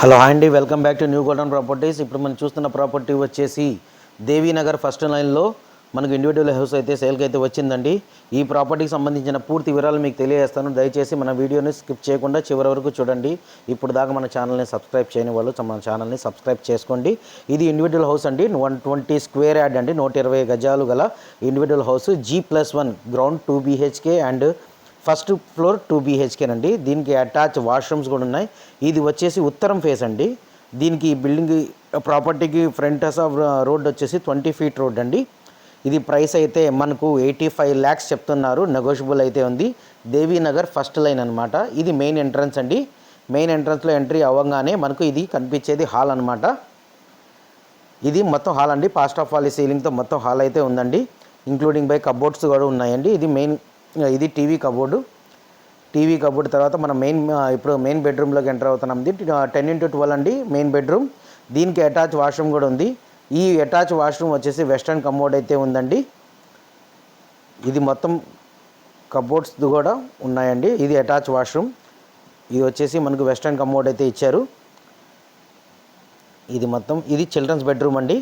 Hello hi అండి. Welcome back to new golden properties. ఇప్పుడు మనం చూస్తున్న ప్రాపర్టీ వచ్చేసి దేవీనగర్ ఫస్ట్ లైన్లో మనకు ఇండివిజువల్ హౌస్ అయితే సేల్కి అయితే వచ్చిందండి. ఈ ప్రాపర్టీకి సంబంధించిన పూర్తి వివరాలు మీకు తెలియజేస్తాను. దయచేసి మన వీడియోని స్కిప్ చేయకుండా చివరి వరకు చూడండి. ఇప్పుడు దాకా మన ఛానల్ని సబ్స్క్రైబ్ చేయని వాళ్ళు మన ఛానల్ని సబ్స్క్రైబ్ చేసుకోండి. ఇది ఇండివిజువల్ హౌస్ అండి. వన్ ట్వంటీ స్క్వేర్ యార్డ్ అండి. నూట ఇరవై గజాలు గల individual house G plus one ground two BHK and first floor two బీహెచ్కేనండి దీనికి అటాచ్ వాష్రూమ్స్ కూడా ఉన్నాయి. ఇది వచ్చేసి ఉత్తరం ఫేస్ అండి. దీనికి బిల్డింగ్ ప్రాపర్టీకి ఫ్రంట్ ఆఫ్ రోడ్ వచ్చేసి ట్వంటీ ఫీట్ రోడ్ అండి. ఇది ప్రైస్ అయితే మనకు ఎయిటీ ఫైవ్ ల్యాక్స్ చెప్తున్నారు. నెగోషియబుల్ అయితే ఉంది. దేవీనగర్ ఫస్ట్ లైన్ అనమాట ఇది మెయిన్ ఎంట్రన్స్ అండి. మెయిన్ ఎంట్రన్స్లో ఎంట్రీ అవ్వగానే మనకు ఇది కనిపించేది హాల్ అనమాట ఇది మొత్తం హాల్ అండి. పాస్ట్ ఆఫ్ హాల్ సీలింగ్తో మొత్తం హాల్ అయితే ఉందండి. ఇంక్లూడింగ్ బై కబోర్డ్స్ కూడా ఉన్నాయండి. ఇది మెయిన్ ఇది టీవీ కబోర్డు. టీవీ కబోర్డ్ తర్వాత మనం మెయిన్ ఇప్పుడు మెయిన్ బెడ్రూమ్లోకి ఎంటర్ అవుతున్నాం. ఇది టెన్ ఇంటూ ట్వెల్వ్ అండి మెయిన్ బెడ్రూమ్. దీనికి అటాచ్ వాష్రూమ్ కూడా ఉంది. ఈ అటాచ్ వాష్రూమ్ వచ్చేసి వెస్ట్రన్ కబోర్డ్ అయితే ఉందండి. ఇది మొత్తం కబోర్డ్స్ కూడా ఉన్నాయండి. ఇది అటాచ్ వాష్రూమ్. ఇది వచ్చేసి మనకు వెస్ట్రన్ కమోడ్ అయితే ఇచ్చారు. ఇది మొత్తం ఇది చిల్డ్రన్స్ బెడ్రూమ్ అండి.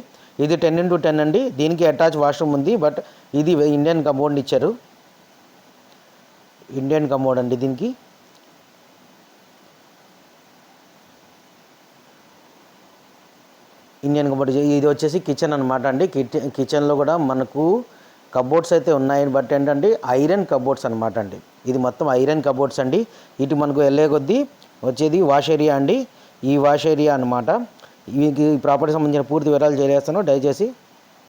ఇది టెన్ ఇంటూ టెన్ అండి. దీనికి అటాచ్ వాష్రూమ్ ఉంది బట్ ఇది ఇండియన్ కమోడ్ ఇచ్చారు. ఇండియన్ కమోడ్ అండి దీనికి? ఇండియన్ కబోర్డ్ ఇది వచ్చేసి కిచెన్ అనమాట అండి. కిచెన్ కిచెన్లో కూడా మనకు కబోర్డ్స్ అయితే ఉన్నాయి బట్ ఏంటంటే ఐరన్ కబోర్డ్స్ అనమాట అండి. ఇది మొత్తం ఐరన్ కబోర్డ్స్ అండి. ఇటు మనకు వెళ్ళే కొద్దీ వచ్చేది వాష్ ఏరియా అండి. ఈ వాష్ ఏరియా అనమాట ఈ ప్రాపర్టీ సంబంధించిన పూర్తి వివరాలు తెలియజేస్తాను. దయచేసి